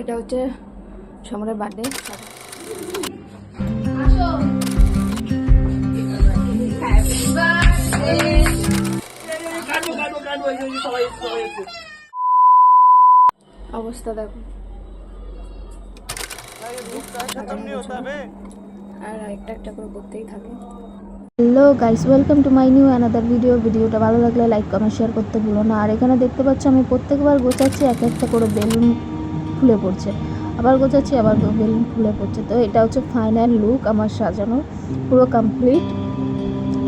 এটা হচ্ছে সমরের বার্থডে। অবস্থা দেখো। আর একটা একটা করে hello guys welcome to my new another video ভিডিওটা ভালো লাগলে লাইক কমেন্ট শেয়ার করতে ভুলো না। আর এখানে দেখতে পাচ্ছ আমি প্রত্যেকবার গোছাচ্ছি এক একটা করে বেলুন খুলে পড়ছে। আবার গোছাচ্ছি আবার বেলুন খুলে পড়ছে। তো এটা হচ্ছে ফাইনাল লুক আমার সাজানো পুরো কমপ্লিট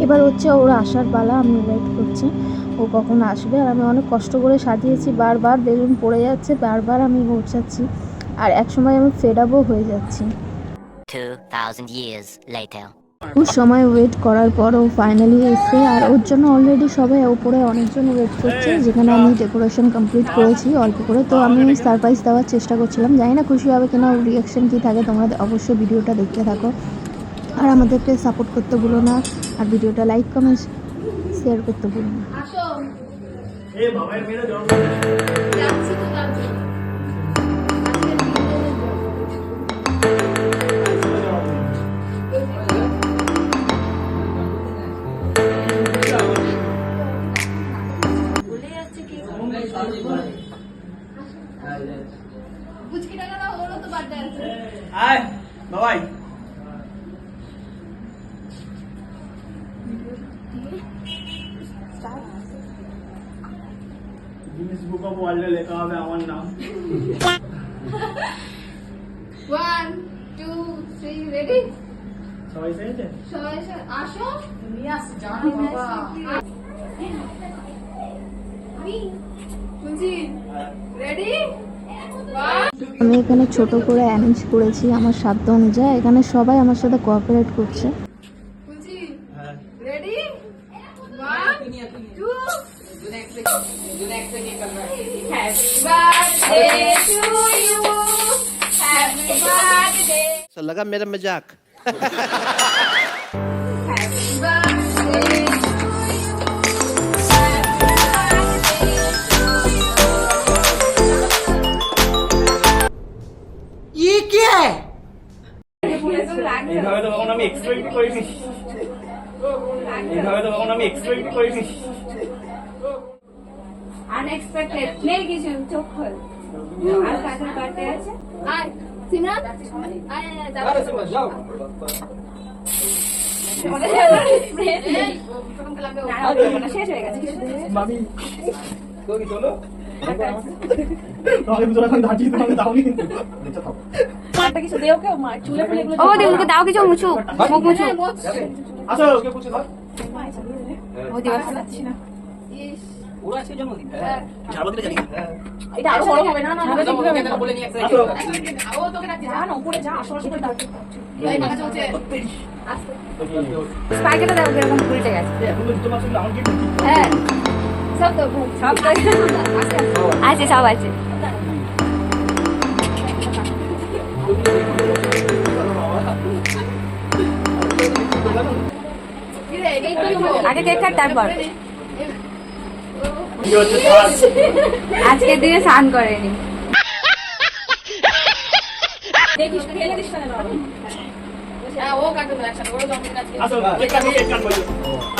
এবার হচ্ছে ওর আসার পালা আমি ওয়েট করছি। ও কখন আসবে আর আমি অনেক কষ্ট করে সাজিয়েছি বারবার বেলুন পড়ে যাচ্ছে বারবার আমি গোছাচ্ছি। আর একসময় আমি ফেডাবও হয়ে যাচ্ছি। 2,000 years later. খুব সময় ওয়েট করার পর ও ফাইনালি এসে আর ওর জন্য অলরেডি সবাই ওপরে অনেকজন ওয়েট করছে যেখানে আমি ডেকোরেশন কমপ্লিট করেছি অল্প করে। তো আমি সারপ্রাইজ দেওয়ার চেষ্টা করছিলাম। জানি না খুশি হবে কিনা ওর রিয়াকশন কী থাকে তোমরা অবশ্যই ভিডিওটা দেখতে থাকো। আর আমাদেরকে সাপোর্ট করতে ভুলো না আর ভিডিওটা লাইক কমেন্ট শেয়ার করতে ভুলো না। বাবাই গিনেস বুক অফ ওয়ার্ল্ডে লেখা হবে আমার নাম। ওয়ান টু থ্রি রেডি সবাই সেরেছে সবাই এসে আসো। বলছি রেডি আমি এখানে ছোট করে অ্যারেঞ্জ করেছি আমার সাধ্য অনুযায়ী। এখানে সবাই আমার সাথে কোঅপারেট করছে। বলছি হ্যাঁ। রেডি আমি এক্সপেক্ট করিনি। এইভাবে তো কখনো আমি এক্সপেক্ট করিনি। আনএক্সপেক্টেড নেই কিছু চোখ খোল। আর কাছের বার্থডে আছে? আয় সিমরান আয় আয় আয়, যাও। শেষ হয়ে গেছে। চলো। দাও কিছু মুছু হ্যাঁ আছে সব আছে। আগে কেক কাট তারপর। কি হচ্ছে কাজ আজকের দিনে স্নান করেনি। আসো কেক কাটো কেক কাটো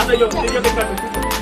আসো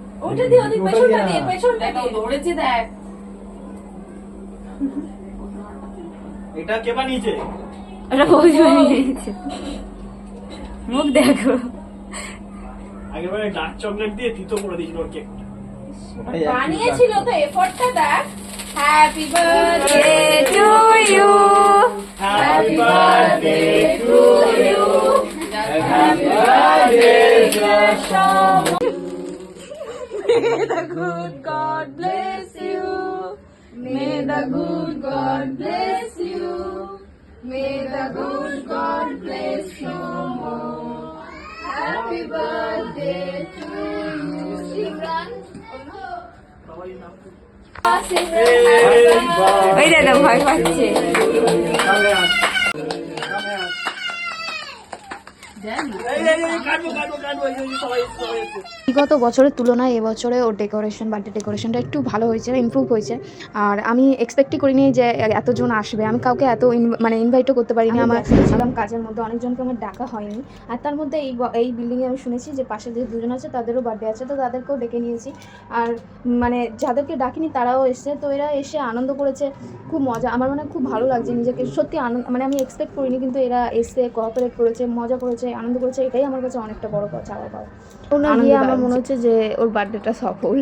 ওটা দিয়ে ওদিক পেছনটা দিয়ে পেছনটা দিয়ে। দৌড়েছে দেখ। এটা কে বানিয়েছে? ওটা বৌদি বানিয়েছে। মুখ দেখো। আগেরবারে ডার্ক চকলেট দিয়ে তিতো করে দিয়েছিল ওর কেক বানিয়েছিল তো এফর্টটা দেখ। Happy birthday to you happy birthday to you happy birthday good God bless you. May the good God bless you. May the good God bless you more. Happy birthday to you, Simran. ওই দাদা ভয় পাচ্ছে কাটবো কাটবো কাটবো এই যে সবাই সবাই এসছে। বিগত বছরের তুলনায় এবছরে ওর ডেকোরেশন বার্থডে ডেকোরেশনটা একটু ভালো হয়েছে ইমপ্রুভ হয়েছে। আর আমি এক্সপেক্টই করিনি যে এতজন আসবে। আমি কাউকে এত মানে ইনভাইটও করতে পারিনি। আমার ছিলাম কাজের মধ্যে অনেকজনকে আমার ডাকা হয়নি। আর তার মধ্যে এই এই বিল্ডিংয়ে আমি শুনেছি যে পাশে যে দুজন আছে তাদেরও বার্থডে আছে তো তাদেরকেও ডেকে নিয়েছি। আর মানে যাদেরকে ডাকিনি তারাও এসছে। তো এরা এসে আনন্দ করেছে। খুব মজা আমার মানে খুব ভালো লাগছে নিজেকে। সত্যি আনন্দ মানে আমি এক্সপেক্ট করিনি কিন্তু এরা এসে কোঅপারেট করেছে মজা করেছে। আনন্দ করেছে এটাই আমার কাছে অনেকটা বড় কথা চাওয়া পাওয়া। ওনার গিয়ে আমার মনে হচ্ছে যে ওর বার্থডেটা সফল।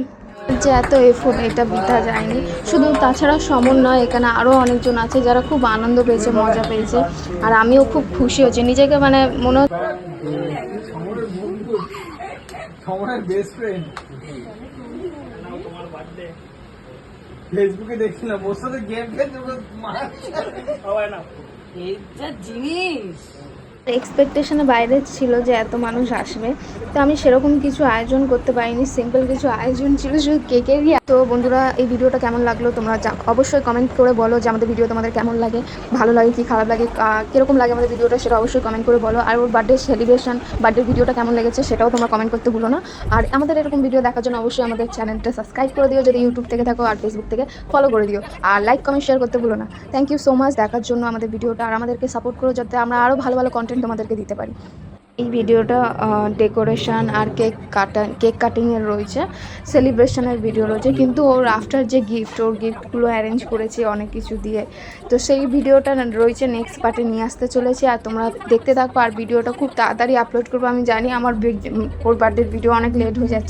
যে এত এফোর্ট এটা বৃথা যায়নি। শুধু তাছাড়া সমন নয় এখানে আরও অনেকজন আছে যারা খুব আনন্দ পেয়েছে মজা পেয়েছে। আর আমিও খুব খুশি হয়েছি। নিজেকে মানে মনে হচ্ছে বেস্ট ফ্রেন্ড ফেসবুকে দেখছিলাম ওর সাথে গেম খেলছে ওকে না এই যা জিনিস। এক্সপেকটেশনের বাইরে ছিল যে এত মানুষ আসবে। তো আমি সেরকম কিছু আয়োজন করতে পারিনি সিম্পল কিছু আয়োজন ছিল শুধু কেকেরই তো বন্ধুরা, এই ভিডিওটা কেমন লাগল তোমরা অবশ্যই কমেন্ট করে বলো যে আমাদের ভিডিও তোমাদের কেমন লাগে, ভালো লাগে কি খারাপ লাগে কীরকম লাগে আমাদের ভিডিওটা সেটা অবশ্যই কমেন্ট করে বলো। আর ওর বার্থডে সেলিব্রেশন বার্থডে ভিডিওটা কেমন লেগেছে সেটাও তোমরা কমেন্ট করতে ভুলো না। আর আমাদের এরকম ভিডিও দেখার জন্য অবশ্যই আমাদের চ্যানেলটা সাবস্ক্রাইব করে দিও, যদি ইউটিউব থেকে থাকো আর ফেসবুক থেকে ফলো করে দিও। আর লাইক কমেন্ট শেয়ার করতে ভুলো না। থ্যাংক ইউ সো মাচ দেখার জন্য আমাদের ভিডিওটা আর আমাদেরকে সাপোর্ট করো যাতে আমরা আরও ভালো ভালো কন্টেন্ট তোমাদেরকে দিতে পারি। এই ভিডিওটা ডেকোরেশন আর কেক কাটা কেক কাটিংয়ের রয়েছে। সেলিব্রেশনের ভিডিও রয়েছে। কিন্তু ওর আফটার যে গিফট ওর গিফটগুলো অ্যারেঞ্জ করেছি, অনেক কিছু দিয়ে। তো সেই ভিডিওটা রয়েছে নেক্সট পার্টে নিয়ে আসতে চলেছে। আর তোমরা দেখতে থাকো, আর ভিডিওটা খুব তাড়াতাড়ি আপলোড করব। আমি জানি আমার ওর বার্থডের ভিডিও অনেক লেট হয়ে যাচ্ছে।